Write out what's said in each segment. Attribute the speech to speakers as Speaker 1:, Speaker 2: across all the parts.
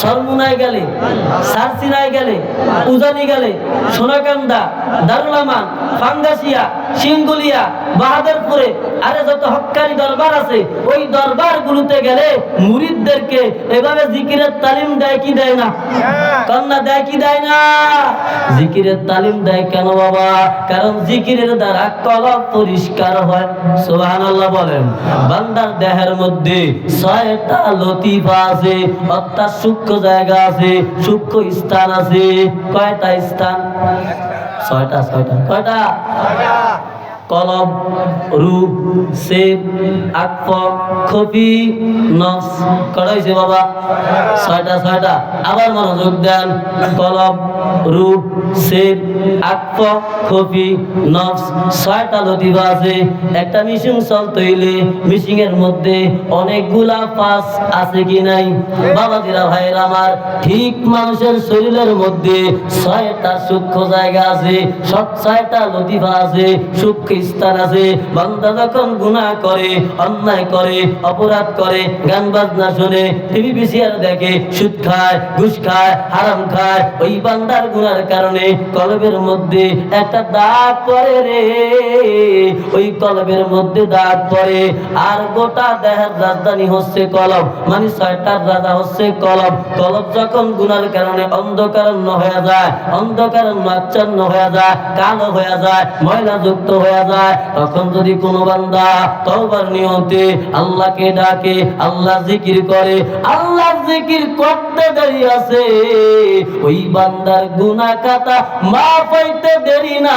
Speaker 1: সরমুনায় গেলে সারসিনায় গেলে উজানি গেলে সোনাকান্দা দারুলামান ফাঙ্গাসিয়া সিঙ্গুলিয়া বাহাদুরপুরে, আরে যত হক্কানি দরবার আছে, ওই দরবার গুলোতে গেলে মুরিদদেরকে এভাবে জিকিরের তালিম দেয় কি দেয় না? কন্যা দেয় কি দেয় না? জিকিরের তালিম দেয় কেন বাবা? কারণ জিকিরের দ্বারা কলব পরিষ্কার হয়। সুবহানাল্লাহ বলেন, বান্দার দেহের মধ্যে ছয়টা লতিফা আছে, অর্থাৎ সূক্ষ্ম জায়গা আছে, সূক্ষ্ম স্থান আছে। কয়টা স্থান? ছয়টা ছয়টা, কয়টা? কলব রু সেব আকফ খফি নস কড়াইছে বাবা? ছয়টা ছয়টা। আবার মনোযোগ দেন। কলব রু সেব আকফ খফি নস ছয়টা লতিফা আছে। একটা মিশিং চলতে হইলে মিশিং এর মধ্যে অনেকগুলা পাস আছে কি নাই? বাবাজিরা, ভাইয়ের আমার, ঠিক মানুষের শরীরের মধ্যে ছয়টা সূক্ষ্ম জায়গা আছে। সব ছয়টা লতিফা আছে। সূক্ষ্ম স্থান আছে, বান্দা যখন গুনাহ করে, অন্যায় করে, অপরাধ করে গান বাজনা শুনে টিভি বিসিআর দেখে, সুদ খায়, ঘুষ খায়, হারাম খায়, ওই বান্দার গুনার কারণে কলবের মধ্যে একটা দাগ পড়ে রে। ওই কলবের মধ্যে দাগ পড়ে, আর গোটা দেহের রাজধানী হচ্ছে কলব মানে ছয়টার রাজা হচ্ছে কলব। কলব যখন গুনার কারণে অন্ধকারণ্য হয়ে যায়, অন্ধকারণ্য আচ্ছন্ন হয়ে যায়, কালো হয়ে যায় ময়লা যুক্ত হয়ে যায় তখন যদি কোনো বান্দা তওবার নিয়তে আল্লাহকে ডাকে আল্লাহ জিকির করে আল্লাহ জিকির করতে দেরি আছে ওই বান্দার গুনাহ খাতা মাফ হইতে দেরি না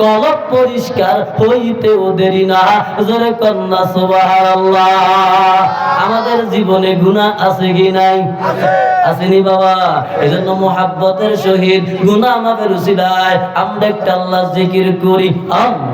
Speaker 1: কলব পরিষ্কার হইতেও দেরি না। জোরে কন্যা সুবহানাল্লাহ। আমাদের জীবনে গুনাহ আছে কি নাই? আসেনি বাবা। এজন্য মোহাব্বতের সহিত গুনাহ মাফের উসিলায় আমরা একটা আল্লাহ জিকির করি।